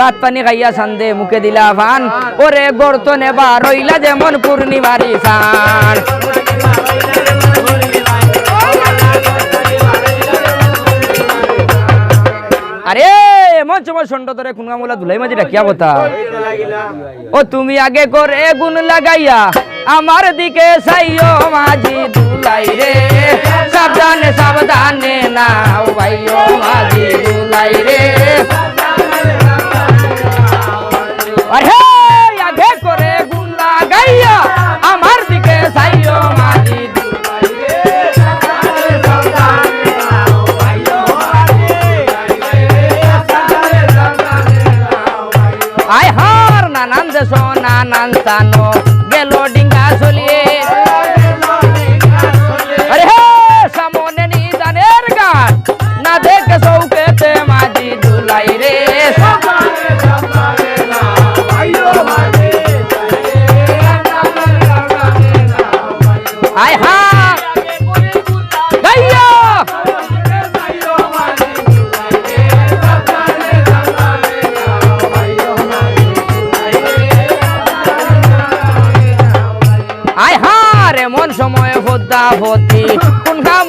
ভাত পানি খাইয়া সান্দে মুখে দিলা ফান। ওরে গর্ত নেবা রইলা যেমন পূর্ণিমারি সান আরে এমন সময় সন্ড ধরে খুনগামুলা ধুলাই মাঝি ডাকিয়া কথা ও তুমি আগে করে গুণ লাগাইয়া আমার দিকে সাইও মাঝি দুলাই রে। সাবধানে সাবধানে ভাইও মাঝি রে। সময় ভদ্দা হতি কোন কাম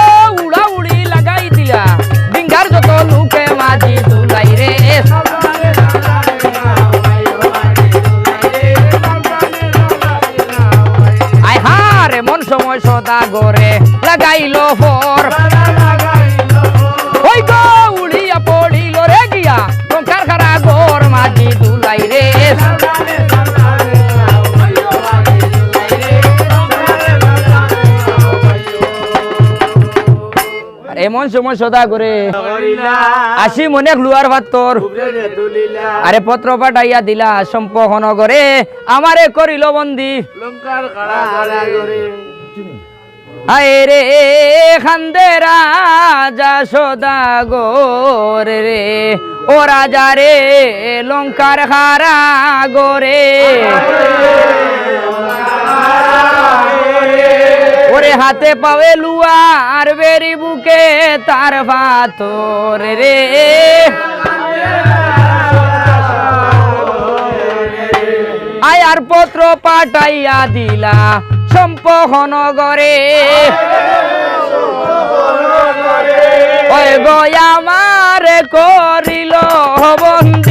লাগাইল ফর ওই গো উড়িয়া পড়িল রে গিয়া টঙ্কার খারা গোর দুলাই রে। এমন সময় সদা করে। আসি মনে লুয়ার ভাত তোর। আরে পত্র পাঠাইয়া দিলা সম্পহন আমারে করিল বন্দি। করে রে খান্দে রাজা সদা গোরে রে। ও রাজা রে, লঙ্কার হারা গোরে। ওরে হাতে পাবে লুয়ার বেরি বুকে তার ভাতর রে। আয়ার পত্র পাঠাইয়া দিলা সম্পহন গরে ওই গয়া মারে করিল বন্দি